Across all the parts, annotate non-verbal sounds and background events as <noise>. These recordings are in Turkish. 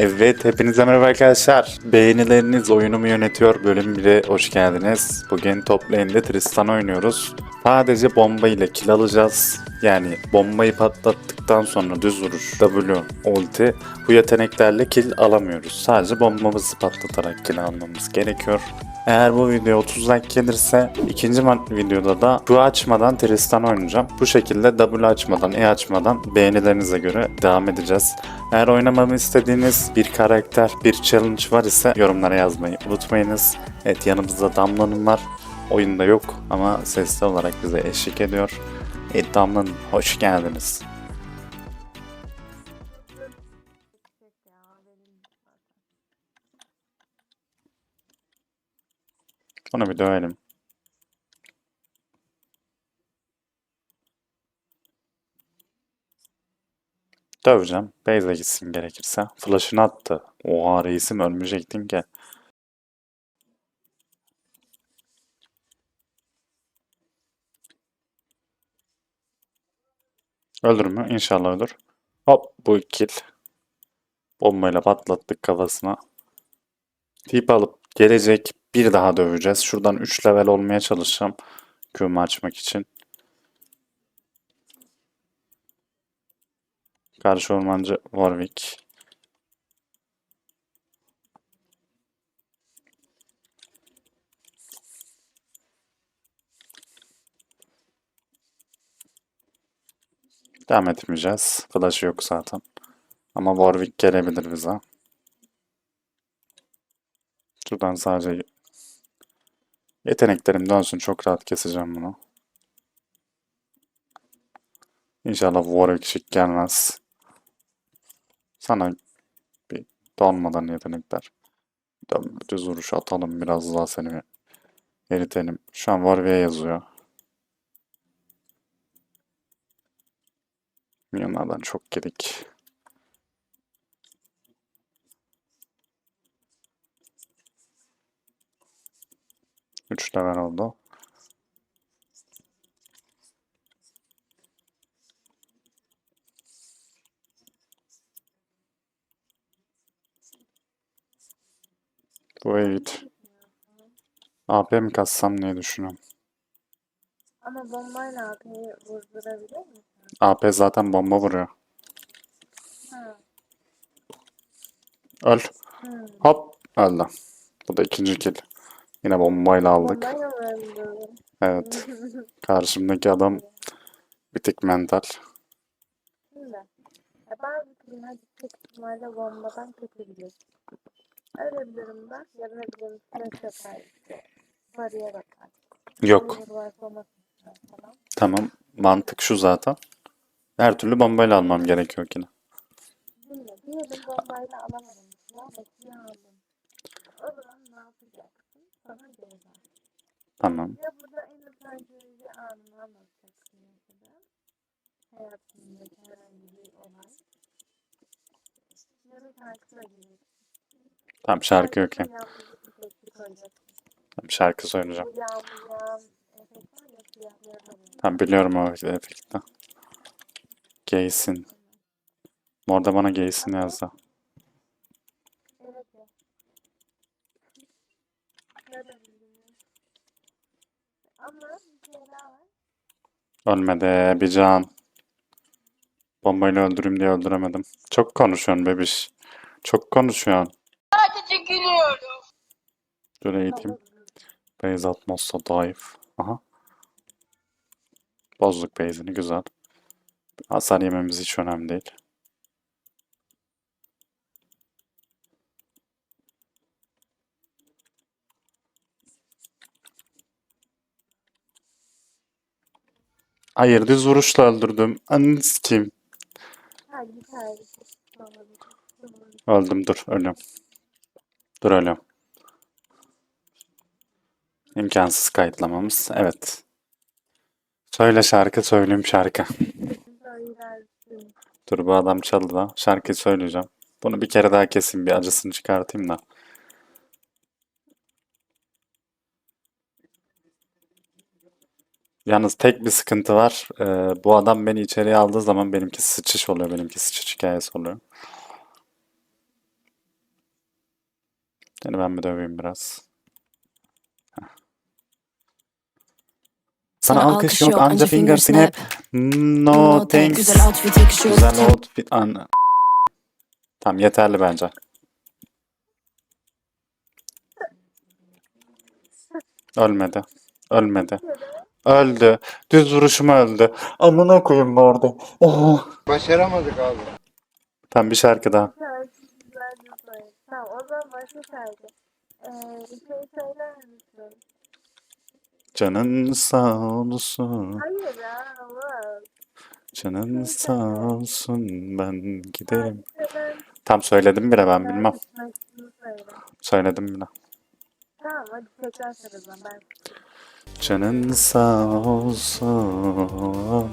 Evet, hepinize merhaba arkadaşlar. Beğenileriniz oyunumu yönetiyor bölüm 1'e hoş geldiniz. Bugün top lane'de Tristan oynuyoruz. Sadece bomba ile kill alacağız. Yani bombayı patlattıktan sonra düz vuruş, W, ulti bu yeteneklerle kill alamıyoruz. Sadece bombamızı patlatarak kill almamız gerekiyor. Eğer bu video 30 like gelirse ikinci videoda da Q açmadan Tristan oynayacağım. Bu şekilde W açmadan, E açmadan beğenilerinize göre devam edeceğiz. Eğer oynamamı istediğiniz bir karakter, bir challenge var ise yorumlara yazmayı unutmayınız. Evet yanımızda Damla'nın var. Oyunda yok ama sesli olarak bize eşlik ediyor. Evet Damla'nın hoş geldiniz. Onu bir dövelim. Döveceğim. Beyze gitsin gerekirse. Flash'ını attı. Oha reisim ölmeyecektin ki. Öldür mü? İnşallah ölür. Hop bu kill. Bombayla patlattık kafasına. Tip alıp gelecek. Bir daha döveceğiz. Şuradan 3 level olmaya çalışacağım. Q'mu açmak için. Karşı ormancı Warwick. Devam etmeyeceğiz. Flash yok zaten. Ama Warwick gelebilir bize. Şuradan sadece yeteneklerim dönsün. Çok rahat keseceğim bunu. İnşallah Warwick şık gelmez. Sana bir donmadan yetenekler. Düz vuruş atalım biraz daha seni eritelim. Şu an Warwick'e yazıyor. Milyonlardan çok gedik. Üç level oldu. Wait. AP mi kassam diye düşünüyorum. Ama bombayla AP'yi vurdurabilir misin? AP zaten bomba vuruyor. Ha. Öl. Hmm. Hop. Öldü. Bu da ikinci kill. Yine bombayla aldık. Evet. <laughs> Karşımdaki adam bir tık mental. Bazı filmler yüksek ihtimalle bombadan kötü Öyle bir durumda yarın gün stres yapar. Paraya bakar. Yok. Tamam. Mantık şu zaten. Her türlü bombayla almam gerekiyor yine. Şimdi diyelim bombayla alamadım. Ya aldım. O zaman ne yapacaksın? Sana ceza. Tamam. Ya burada en utancı anını anlatacaksın mesela. Hayatındaki herhangi bir olay. Ya da şarkı söyleyeceksin. Tamam şarkı yok ya. Tamam, şarkı söyleyeceğim. Tamam biliyorum o efekti. Gaysin. Orada bana gaysin yazdı. Evet ya. Nereden? Ama bir şey daha var. Ölmedi bir can. Bombayla öldüreyim diye öldüremedim. Çok konuşuyorsun bebiş. Çok konuşuyorsun. Sadece gülüyorum. Dur eğiteyim. Base atmazsa dive. Aha. Bozduk base'ini güzel. Hasar yememiz hiç önemli değil. Hayır düz vuruşla öldürdüm. Ananı sikeyim. Öldüm dur ölüyorum. Dur ölüyorum. İmkansız kayıtlamamız. Evet. Söyle şarkı söyleyeyim şarkı. Dur bu adam çaldı da şarkıyı söyleyeceğim. Bunu bir kere daha keseyim bir acısını çıkartayım da. Yalnız tek bir sıkıntı var. Ee, bu adam beni içeriye aldığı zaman benimki sıçış oluyor. Benimki sıçış hikayesi oluyor. Seni ben bir döveyim biraz. Heh. Sana alkış yok anca finger snap. No thanks. Güzel outfit yakışıyor. Güzel outfit. An tamam yeterli bence. Ölmedi. Ölmedi. Öldü. Düz vuruşum öldü. Amına koyayım orada. Oh. Başaramadık abi. Tam bir şarkı daha. Şarkı güzel bir sayı. Tamam o zaman başka şarkı. Ee, şey söyler misin? Canın sağ olsun. Hayır ya ama. Canın sağ olsun. Ben giderim. Tam söyledim bile ben bilmem. Söyledim bile. Tamam hadi tekrar söyle o zaman ben. Canın sağ olsun.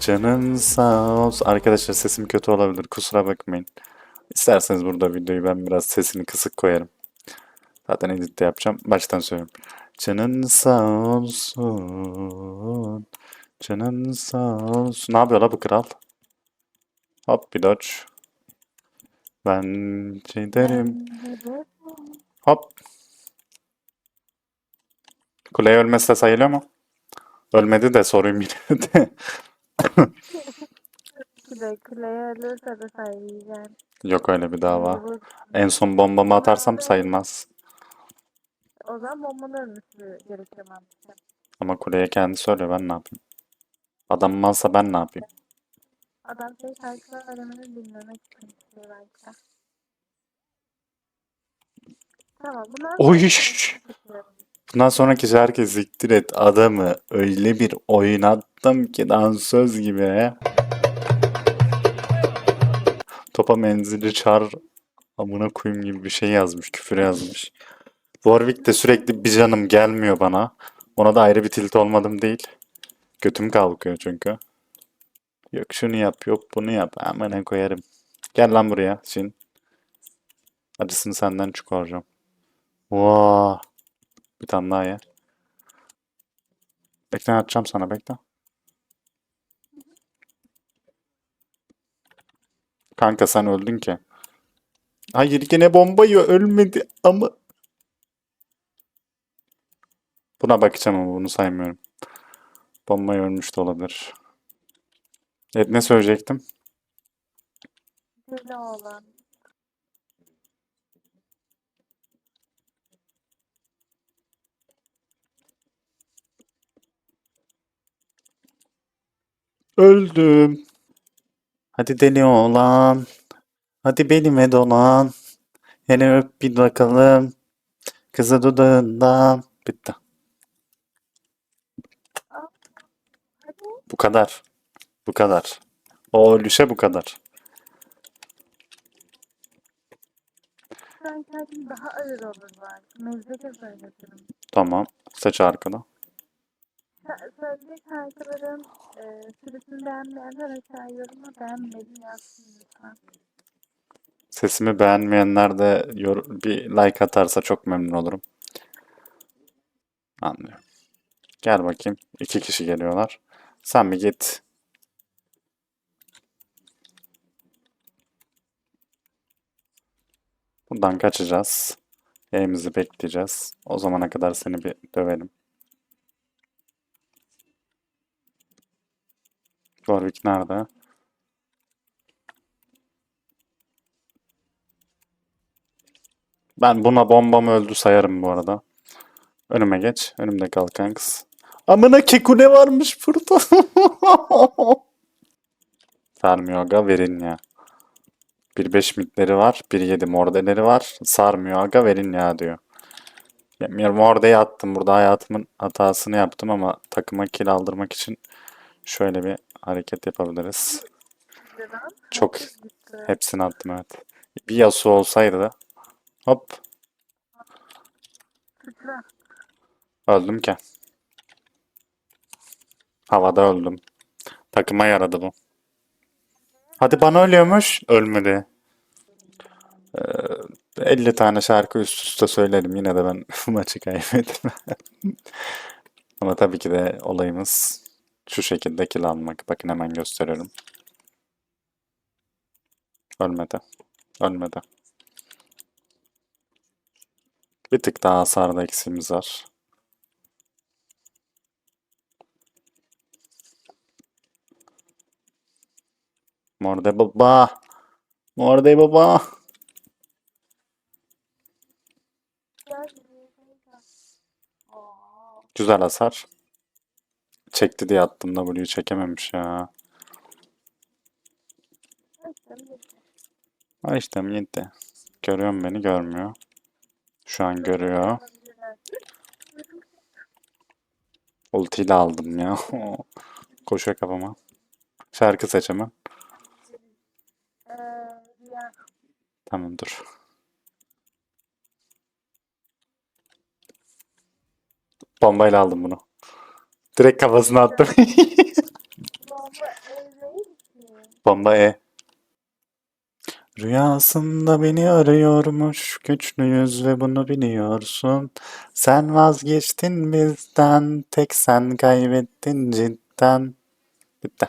Canın sağ olsun. Arkadaşlar sesim kötü olabilir. Kusura bakmayın. İsterseniz burada videoyu ben biraz sesini kısık koyarım. Zaten editte yapacağım. Baştan söylüyorum. Canın sağ olsun. Canın sağ olsun. Ne yapıyor la bu kral? Hop bir dodge. Ben giderim. Hop. Kuleye ölmesi de sayılıyor mu? Ölmedi de sorayım yine de. Kule, kuleye ölürse de sayacağım. Yok öyle bir dava. Bu- En son bombamı atarsam sayılmaz. O zaman bombanın ölmesi gerekiyor mantıklı. Ama kuleye kendi söylüyor ben ne yapayım? Adam malsa ben ne yapayım? Adam senin şarkılar söylemeni dinlemek için istiyor belki. de. Tamam bunlar Oy! Bundan sonraki şarkı siktir et adamı öyle bir oynattım ki dansöz gibi. Topa menzili çar amına koyayım gibi bir şey yazmış, küfür yazmış. Warwick de sürekli bir canım gelmiyor bana. Ona da ayrı bir tilt olmadım değil. Götüm kalkıyor çünkü. Yok şunu yap, yok bunu yap. Amına koyarım. Gel lan buraya Sin. Acısını senden çıkaracağım. Vaa. Bir tane daha ye. Bekle atacağım sana bekle. Kanka sen öldün ki. Hayır gene bomba yiyor ölmedi ama. Buna bakacağım ama bunu saymıyorum. Bomba ölmüş de olabilir. Evet ne söyleyecektim? Deli olan. Öldüm. Hadi deli olan. Hadi belime dolan. Yine öp bir bakalım. Kızı dudağından. Bitti. Bu kadar. Bu kadar. O ölüşe bu kadar. kendin daha ağır olur bari. Mezbeke söyletirim. Tamam. Seç arkada. Söylediği şarkıların e, sürüsünü beğenmeyenler aşağı yoruma beğenmedim yazsın lütfen. Sesimi beğenmeyenler de yor- bir like atarsa çok memnun olurum. Anlıyorum. Gel bakayım. İki kişi geliyorlar. Sen bir git. Buradan kaçacağız. Yayımızı bekleyeceğiz. O zamana kadar seni bir dövelim. Warwick nerede? Ben buna bombam öldü sayarım bu arada. Önüme geç. Önümde kal kanks. Amına kekune varmış burada. <laughs> Sarmıyor verin ya. 1.5 mitleri var. 1.7 mordeleri var. Sarmıyor aga verin ya diyor. Ya, mordeyi attım. Burada hayatımın hatasını yaptım ama takıma kill aldırmak için şöyle bir hareket yapabiliriz. Çok hepsini attım evet. Bir Yasuo olsaydı da hop öldüm ki. Havada öldüm. Takıma yaradı bu. Hadi bana ölüyormuş. Ölmedi. Ee, 50 tane şarkı üst üste söylerim. Yine de ben <laughs> maçı kaybettim. <laughs> Ama tabii ki de olayımız şu şekilde kill almak. Bakın hemen gösteriyorum. Ölmedi. Ölmedi. Bir tık daha hasarda eksiğimiz var. Morde baba. Morde baba. Güzel hasar. Çekti diye attım W'yu çekememiş ya. Ha işte gitti. Görüyor mu beni? Görmüyor. Şu an görüyor. Ultiyle aldım ya. <laughs> Koşuyor kafama. Şarkı seçemem. Tamam dur. Bombayla aldım bunu. Direkt kafasına attım. <laughs> Bomba E. Rüyasında beni arıyormuş güçlüyüz ve bunu biliyorsun. Sen vazgeçtin bizden, tek sen kaybettin cidden. Bitti.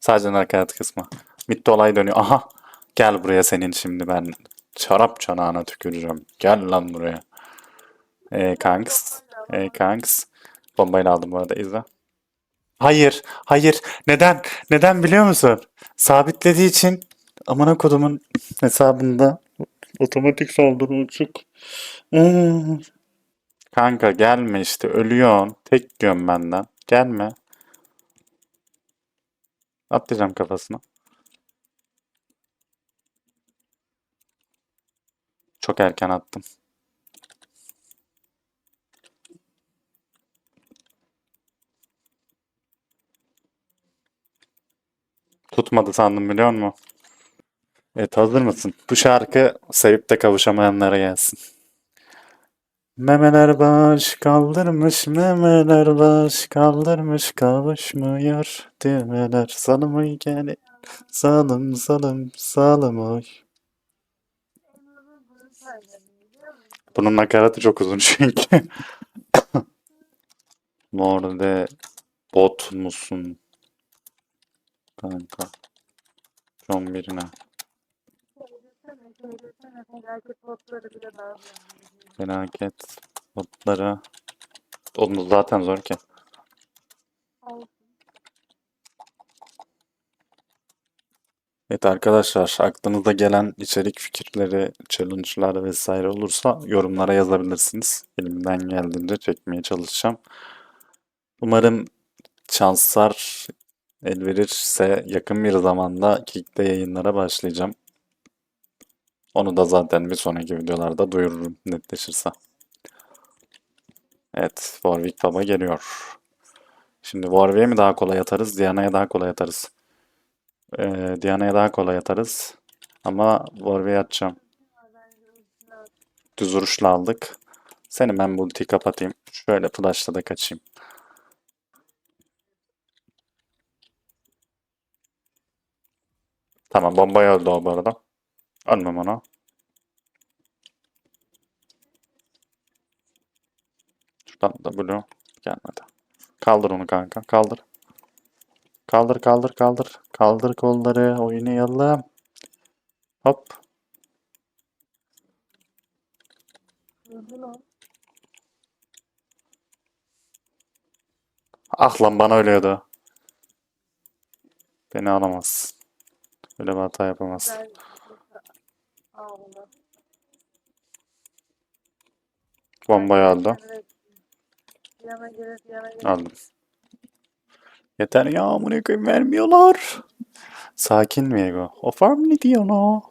Sadece nakarat kısmı. Bitti olay dönüyor. Aha gel buraya senin şimdi ben çarap çanağına tüküreceğim. Gel lan buraya. E kanks. E kanks. Bombayla aldım bu arada izle. Hayır, hayır. Neden? Neden biliyor musun? Sabitlediği için amına kodumun hesabında otomatik saldırı uçuk. Hmm. Kanka gelme işte ölüyorsun. Tek göm benden. Gelme. Atlayacağım kafasına. Çok erken attım. Tutmadı sandım biliyor musun? Evet hazır mısın? Bu şarkı sevip de kavuşamayanlara gelsin. Memeler baş kaldırmış, memeler baş kaldırmış, kavuşmuyor düğmeler. Salım oy gel, salım salım salım oy. Bunun nakaratı çok uzun çünkü. <laughs> Morde bot musun? Kanka. Son birine. Felaket botları. Oğlum zaten zor ki. Evet arkadaşlar aklınıza gelen içerik fikirleri, challenge'lar vesaire olursa yorumlara yazabilirsiniz. Elimden geldiğince çekmeye çalışacağım. Umarım şanslar el verirse yakın bir zamanda Kick'te yayınlara başlayacağım. Onu da zaten bir sonraki videolarda duyururum netleşirse. Evet, Warwick Baba geliyor. Şimdi Warwick'e mi daha kolay atarız, Diana'ya daha kolay atarız? Ee, Diana'ya daha kolay atarız. Ama Warwick'e atacağım. Düz vuruşla aldık. Seni ben bu ultiyi kapatayım. Şöyle flash'la da kaçayım. Tamam bombaya öldü o bu arada. Ölmem ona. Şuradan da blue gelmedi. Kaldır onu kanka. Kaldır. Kaldır kaldır kaldır. Kaldır kolları. Oynayalım. Hop. Ah lan bana ölüyordu. Beni alamaz. Öyle bir hata yapamaz. Bombayı aldı. Evet. Yana gelir, yana gelir. Aldım. Yeter ya amına koyayım vermiyorlar. Sakin mi Ego? O farm ne diyor no?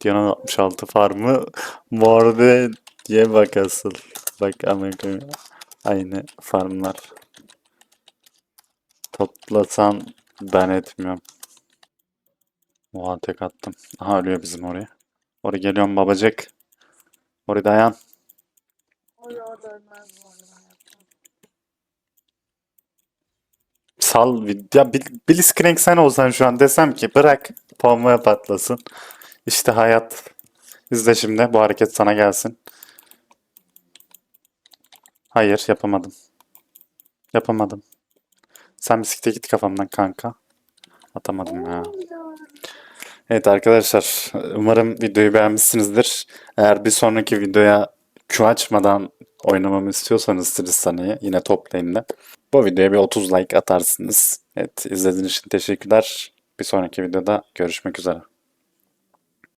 Diana 66 farmı morde diye bak asıl. Bak amına koyayım. Aynı farmlar. Toplasan ben etmiyorum. Oha tek attım. Aha ölüyor bizim oraya. Oraya geliyorum babacık. Oraya dayan. Sal ya Bil- Blitzcrank sen olsan şu an desem ki bırak bombaya patlasın. İşte hayat. İzle şimdi bu hareket sana gelsin. Hayır yapamadım. Yapamadım. Sen bisiklete git kafamdan kanka. Atamadım ya. Evet arkadaşlar umarım videoyu beğenmişsinizdir. Eğer bir sonraki videoya Q açmadan oynamamı istiyorsanız Tristan'ı yine top lane'de bu videoya bir 30 like atarsınız. Evet izlediğiniz için teşekkürler. Bir sonraki videoda görüşmek üzere.